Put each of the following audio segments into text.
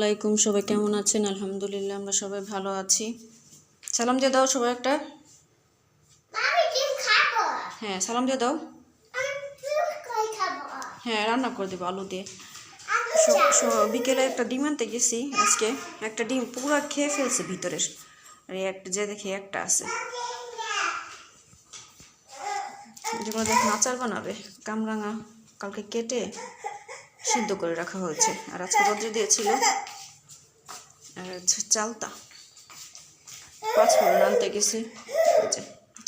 আলাইকুম সবাই কেমন আছেন? আলহামদুলিল্লাহ আমরা সবাই ভালো আছি। সালাম দিয়ে দাও সবাই একটা। হ্যাঁ সালাম দিয়ে দাও। হ্যাঁ রান্না করে দেবো আলু দিয়ে। বিকেলে একটা ডিম আনতে গেছি আজকে। একটা ডিম পুরো খেয়ে ফেলছে ভিতরের আর এই একটা যে দেখি একটা আছে। যেগুলো দেখুন আচার বানাবে। কামরাঙা কালকে কেটে সিদ্ধ করে রাখা হয়েছে। আর আজকে রোদ্রে দিয়েছিল, আর হচ্ছে চালতা। পাঁচ ফোড়ন আনতে গেছে।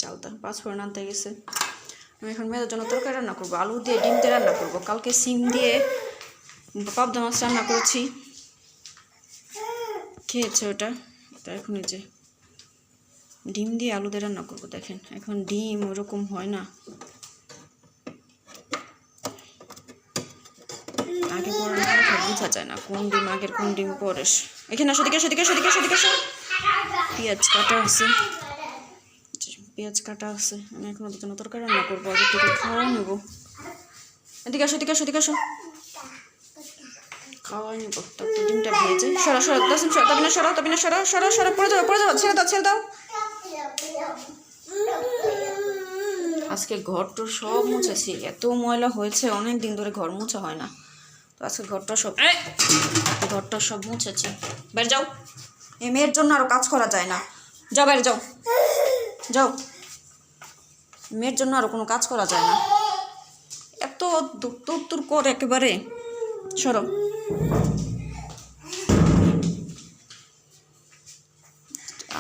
চালতা, পাঁচ ফোড়ন আনতে গেছে। আমি এখন মেয়েদের জন্য তরকারি রান্না করব, আলু দিয়ে ডিম দিয়ে রান্না করব। কালকে সিম দিয়ে পাবদা মাছ রান্না করেছি। খেয়েছে ওটা। তা এখন এই যে ডিম দিয়ে আলু দিয়ে রান্না করব, দেখেন। এখন ডিম ওরকম হয় না আগে পরে না হলে বোঝা যায় না। কোন ডিম আগের, কোন ডিম পরে এখানে আসো দিকে আসো দিকে আসো দিকে আসো দিকে পেঁয়াজ কাটা আছে পেঁয়াজ কাটা আছে আমি এখন ওদের জন্য তরকারি রান্না করব। আগে থেকে খাওয়া নেব। এদিকে আসো এদিকে আসো এদিকে আসো। খাওয়া নেব। তারপর ডিমটা ভেজে সরা সরা দাসন তবে না সরা তবে না সরা সরা সরা, পড়ে যাও পড়ে যাও ছেড়ে দাও ছেড়ে দাও। আজকে ঘর টর সব মুছেছি। এত ময়লা হয়েছে, অনেক দিন ধরে ঘর মোছা হয় না। তো আজকে ঘরটা সব! ঘরটা সব মুছেছি। বের যাও। এই মেয়ের জন্য আরও কাজ করা যায় না। যাও বাইরে যাও। যাও। মেয়ের জন্য আরও কোনো কাজ করা যায় না। এত দূর করে একেবারে। সরো।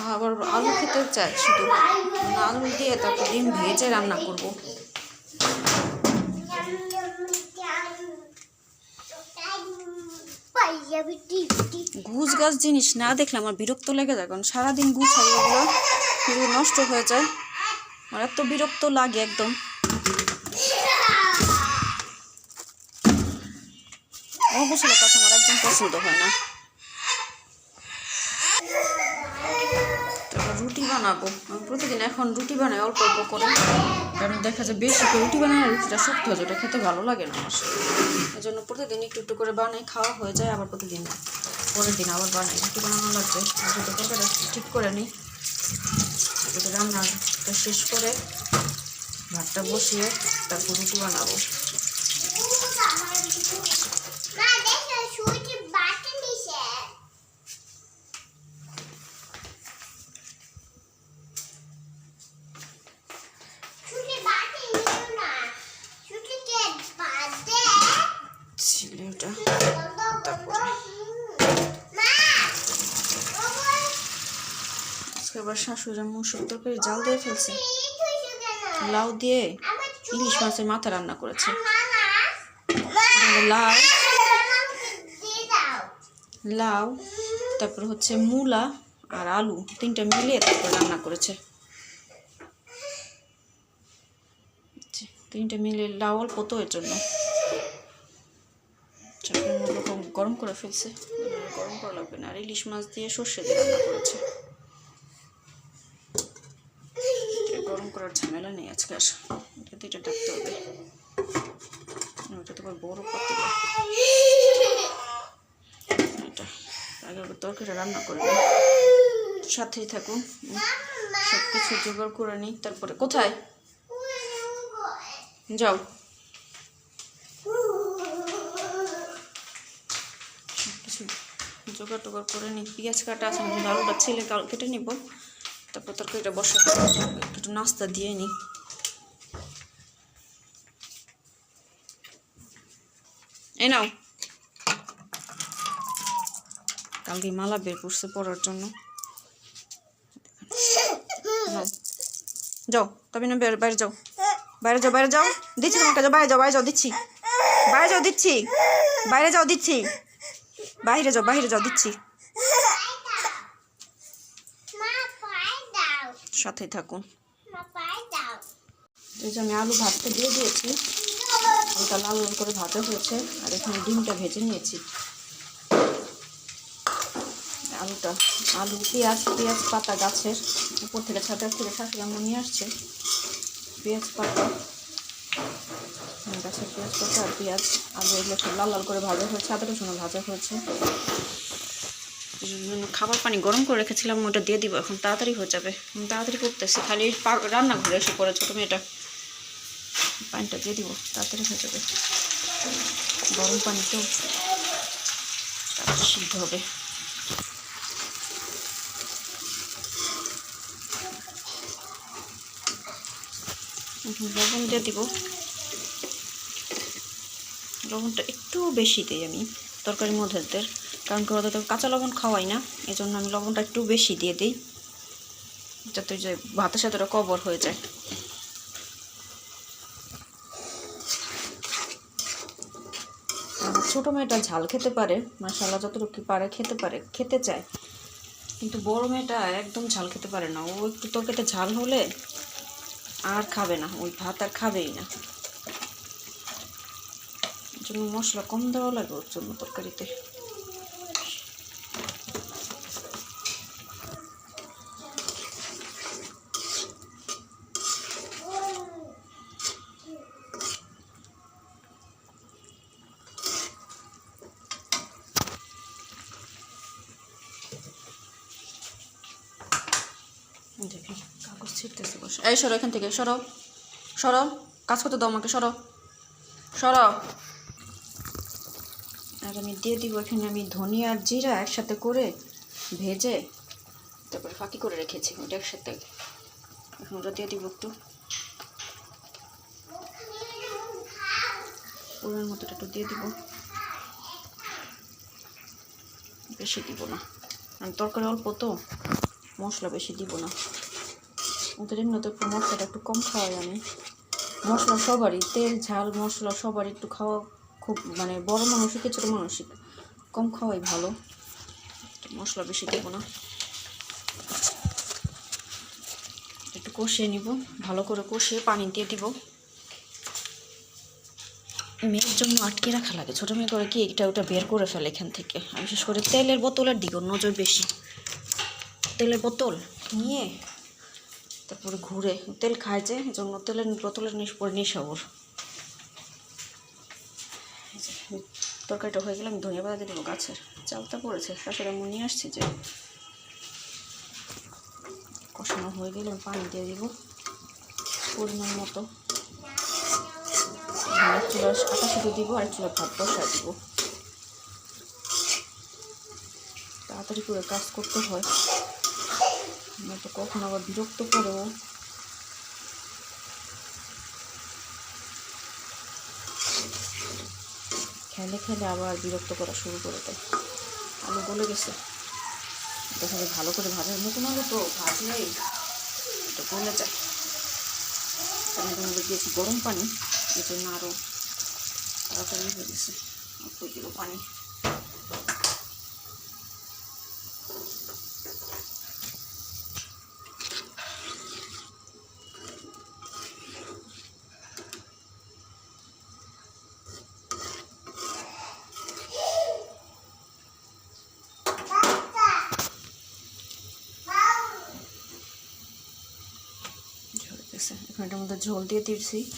আবার আলু খেতে চাই শুধু। আলু দিয়ে তারপর ডিম ভেজে রান্না করব। ঘুষ গাছ জিনিস না দেখলে আমার বিরক্ত লেগে যায়, কারণ সারাদিন গুছাই এগুলো শুধু নষ্ট হয়ে যায়। আমার এত বিরক্ত লাগে একদম। অবশ্যই কাছে আমার একদম পছন্দ হয় না। রুটি বানাবো। প্রতিদিন এখন রুটি বানাই অল্প অল্প করে। কারণ দেখা যায় বেশি করে রুটি বানালে রুটিটা শক্ত হয়ে যায় ওটা খেতে ভালো লাগে না আমার এই জন্য প্রতিদিন একটু একটু করে বানাই, খাওয়া হয়ে যায় আবার প্রতিদিন। পরের দিন আবার বানাই, রুটি বানানো লাগবে। দুটো ঠিক করে নিই রান্নাটা শেষ করে ভাতটা বসিয়ে তারপর রুটি বানাবো মা দেখো সুইটি বাটি নিছে সুইটি বাটি নিও না সুইটি কে বাদে ছিলে ওটা বন্ধ বন্ধ মা ওই আজকে আবার শাশুড়ি মুসুর তরকারি জাল দিয়ে ফেলছে। লাউ দিয়ে ইলিশ মাছের মাথা রান্না করেছে। লাউ লাউ, তারপর হচ্ছে মূলা আর আলু তিনটা মিলিয়ে তারপর রান্না করেছে। তিনটা মিলিয়ে লাউ অল্প তো এর জন্য। গরম করে ফেলছে। গরম করা লাগবে না। আর ইলিশ মাছ দিয়ে সর্ষে দিয়ে রান্না করেছে। করার ঝামেলা নেই আজকে আর এটা এটা ডাকতে হবে। ওটা তো আবার বড় পাতে এটা, আগে আবার তরকারিটা রান্না করে নিই সাথেই থাকুন সব কিছু জোগাড় করে নিই, তারপরে কোথায়? যাও। সব কিছু জোগাড় টোগাড় করে নিই। পেঁয়াজ কাটা আছে আলুটা ছেলে কেটে নিব। তারপর তরকারিটা বসাতে একটু নাস্তা দিয়ে নিই এই নাও। কালকে মালা বের করছে পরার জন্য। যাও তবে না বের বাইরে যাও। বাইরে যাও বাইরে যাও। দিচ্ছি তোমাকে, যাও, বাইরে যাও বাইরে যাও, দিচ্ছি। বাইরে যাও, দিচ্ছি। বাইরে যাও, দিচ্ছি। বাইরে যাও বাইরে যাও, দিচ্ছি। সাথে থাকুন। এই যে আমি আলু ভাতটা দিয়ে দিয়েছি। হালকা লাল লাল করে ভাজা হয়েছে। আর এখানে ডিমটা ভেজে নিয়েছি। আলুটা, আলু, পেঁয়াজ পেঁয়াজ পাতা গাছের উপর থেকে ছাদের থেকে শাশুড়ি আমরা নিয়ে আসছে। পেঁয়াজ পাতা গাছের পেঁয়াজ পাতা আর পেঁয়াজ, আলু এগুলো লাল লাল করে ভাজা হয়েছে, আদা রসুনও ভাজা হয়েছে। খাবার পানি গরম করে রেখেছিলাম, ওটা দিয়ে দিব, এখন তাড়াতাড়ি হয়ে যাবে। তাড়াতাড়ি করতেছি, খালি পা- রান্নাঘরে এসে পড়ে ছোটো মেয়েটা। পানিটা দিয়ে দিব, তাড়াতাড়ি হয়ে যাবে। গরম পানিতেও তাড়াতাড়ি সিদ্ধ হবে। লবণ দিয়ে দিব। লবণটা একটু বেশি দিই আমি, তরকারির মধ্যে। কারণ কি ওরা তো কাঁচা লবণ খাওয়াই না এই জন্য আমি লবণটা একটু বেশি দিয়ে দিই, যাতে যে ভাতের সাথে কবর হয়ে যায়। ছোটো মেয়েটা ঝাল খেতে পারে মাসাল্লাহ যতটুকু পারে খেতে পারে, খেতে চায়। কিন্তু বড় মেয়েটা একদম ঝাল খেতে পারে না, ও একটু তরকারিতে ঝাল হলে আর খাবে না, ওই ভাত আর খাবেই না। জন্য মশলা কম দেওয়া লাগে ওর জন্য তরকারিতে। এই সরো এখান থেকে, সরো সরো, কাজ করতে দাও আমাকে, সরো সরো। আর আমি দিয়ে দিব এখানে আমি ধনিয়া আর জিরা একসাথে করে ভেজে তারপরে ফাঁকি করে রেখেছি ওটা একসাথে। এখন ওটা দিয়ে দিব একটু। ওর মতো একটু দিয়ে দিব। বেশি দিব না। তরকারি অল্প তো, মশলা বেশি দিব না। ওদের তো একটু মশলাটা একটু কম খাওয়াই আমি। মশলা সবারই, তেল, ঝাল, মশলা সবারই একটু খাওয়া খুব মানে বড় মানুষই কি ছোটো মানুষই কম খাওয়াই ভালো। মশলা বেশি দেবো না। একটু কষিয়ে নিব, ভালো করে কষিয়ে পানি দিয়ে দিব। মেয়ের জন্য আটকে রাখা লাগে। ছোটো মেয়ে করে কি এটা ওটা বের করে ফেলে এখান থেকে। বিশেষ করে তেলের বোতলের দিকে নজর বেশি। তেলের বোতল নিয়ে তারপরে ঘুরে তেল খায় যে জন্য তেলের বোতলের নিশ পরে ওর তরকারিটা হয়ে গেলে আমি ধনিয়া পাতা দিয়ে দেবো গাছের। চালটা পড়েছে, শাশুড়ি আমি নিয়ে আসছি যে। কষানো হয়ে গেলে আমি পানি দিয়ে দিব পরিমাণ মতো। আর এক চুলা, আটা শুধু দিব আর চুলা ভাত বসায় দিব। তাড়াতাড়ি করে কাজ করতে হয়। নয়তো কখন আবার বিরক্ত করেও খেলে খেলে আবার বিরক্ত করা শুরু করে দেয়। আলু বলে গেছে। দেখা যায় ভালো করে ভাজা নতুন আলু তো ভাজলেই এটা গলে যায়। আমি তোমাদের দিয়েছি গরম পানি এই জন্য আরও তাড়াতাড়ি হয়ে গেছে। পানি? এটার মধ্যে ঝোল দিয়ে দিয়েছি।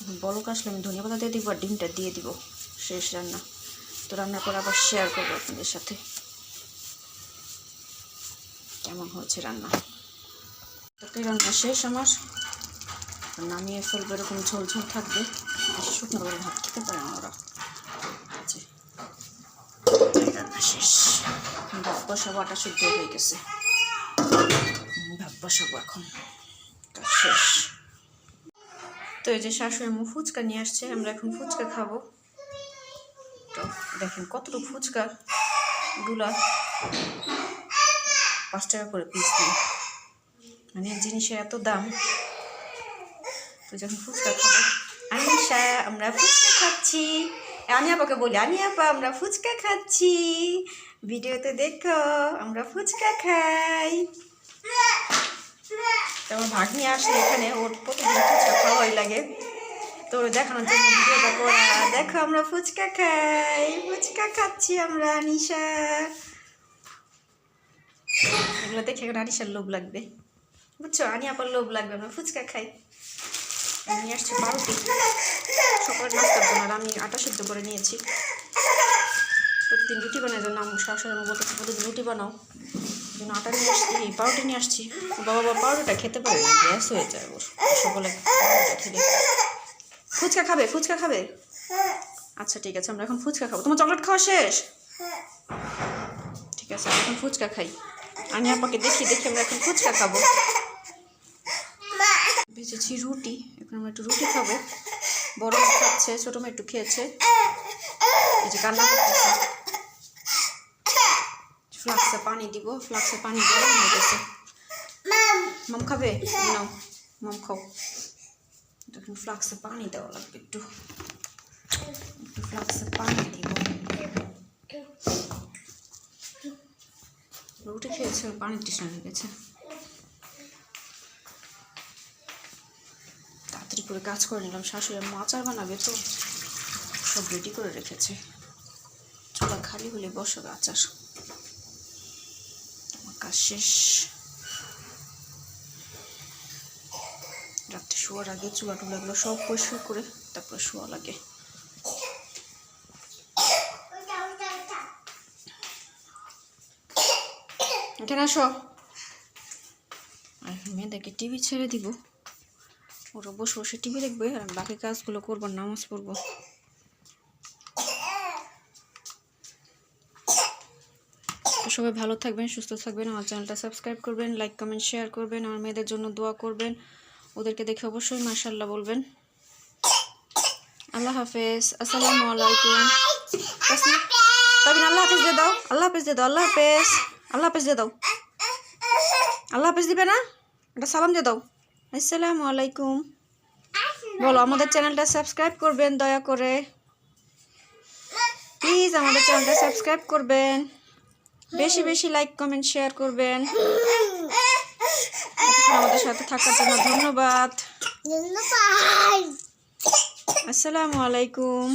এখন বলক আসলে আমি ধনিয়া পাতা দিয়ে দিব আর ডিমটা দিয়ে দিব শেষ রান্না। তো রান্না করে আবার শেয়ার করব আপনাদের সাথে। কেমন হয়েছে রান্না? তাতে রান্না শেষ আমার। নামিয়ে ফেলব, এরকম ঝোল ঝোল থাকবে। শুকনো করে ভাত খেতে পারে ওরা। রান্না শেষ। ভাত আটা শুদ্ধ হয়ে গেছে। ভাত এখন। শেষ। তো এই যে শাশুড়ি আম্মু ফুচকা নিয়ে আসছে, আমরা এখন ফুচকা খাব। তো দেখেন কতটুকু ফুচকা, গুলা। পাঁচ টাকা করে পিস দিই মানে জিনিসের এত দাম। তো যখন ফুচকা খাব, আনিশা, আমরা ফুচকা খাচ্ছি। আমি আপাকে বলি আমি আপা, আমরা ফুচকা খাচ্ছি। ভিডিওতে দেখো, আমরা ফুচকা খাই। তো আমার ভাগ্নি আসলে এখানে, ওর প্রতিদিন ফুচকা খাওয়াই লাগে। তো দেখানোর জন্য ভিডিওটা করা। দেখো আমরা ফুচকা খাই। ফুচকা খাচ্ছি আমরা, নিশা। এগুলো দেখে এখন আনিশার লোভ লাগবে। বুঝছ? আনি আপার লোভ লাগবে। আমরা ফুচকা খাই। আমি আসছি বারোটি সকালের নাস্তার জন্য আর আমি আটা সিদ্ধ করে নিয়েছি। প্রতিদিন রুটি বানাই জন্য। আমি শাশুড়ি বলতেছি প্রতিদিন রুটি বানাও। জন্য আটা নিয়ে আসছি পাউরুটি নিয়ে আসছি, বাবা বাবা পাউরুটিটা খেতে পারে না, গ্যাস হয়ে যায় ওর। সকলে ফুচকা খাবে ফুচকা খাবে? আচ্ছা ঠিক আছে, আমরা এখন ফুচকা খাব। তোমার চকলেট খাওয়া শেষ? ঠিক আছে এখন ফুচকা খাই। আমি আপাকে দেখি দেখি আমরা এখন ফুচকা খাব। ভেজেছি রুটি, এখন আমরা একটু রুটি খাব। বড় খাচ্ছে, ছোটো মেয়ে একটু খেয়েছে। এই যে কান্না করতেছে। ফ্লাক্সে পানি দিব ফ্লাক্সে পানি গরম হয়ে গেছে মাম খাবে? নাও মাম খাও। তখন ফ্লাক্সে পানি দেওয়া লাগবে একটু। একটু ফ্লাক্সে পানি দিব। রুটি খেয়েছে পানির টিউশন হয়ে গেছে। তাড়াতাড়ি করে কাজ করে নিলাম শাশুড়ি আম্মু আচার বানাবে তো। সব রেডি করে রেখেছে। চুলা খালি হলে বসাবে আচার। কাজ শেষ রাত্রে শোয়ার আগে চুলা টুলাগুলো সব পরিষ্কার করে তারপরে শোয়া লাগে। এখানে আসো। আর মেয়েদেরকে টিভি ছেড়ে দিব। ওরা বসে বসে টিভি দেখবে আর বাকি কাজগুলো করব, নামাজ পড়ব। সবাই ভালো থাকবেন, সুস্থ থাকবেন। আমার চ্যানেলটা সাবস্ক্রাইব করবেন, লাইক, কমেন্ট, শেয়ার করবেন। আমার মেয়েদের জন্য দোয়া করবেন। ওদেরকে দেখে অবশ্যই মাশাল্লাহ বলবেন। আল্লাহ হাফেজ। আসসালামু আলাইকুম। আল্লাহ হাফেজ দিয়ে দাও। আল্লাহ হাফেজ দিয়ে দাও, আল্লাহ হাফেজ। আল্লাহ হাফেজ দিয়ে দাও। আল্লাহ হাফেজ দিবে না? এটা সালাম দিয়ে দাও। আসসালামু আলাইকুম। বলো, আমাদের চ্যানেলটা সাবস্ক্রাইব করবেন, দয়া করে। প্লিজ আমাদের চ্যানেলটা সাবস্ক্রাইব করবেন। বেশি বেশি লাইক কমেন্ট শেয়ার করবেন। আমাদের সাথে থাকার জন্য ধন্যবাদ। ধন্যবাদ। আসসালামু আলাইকুম।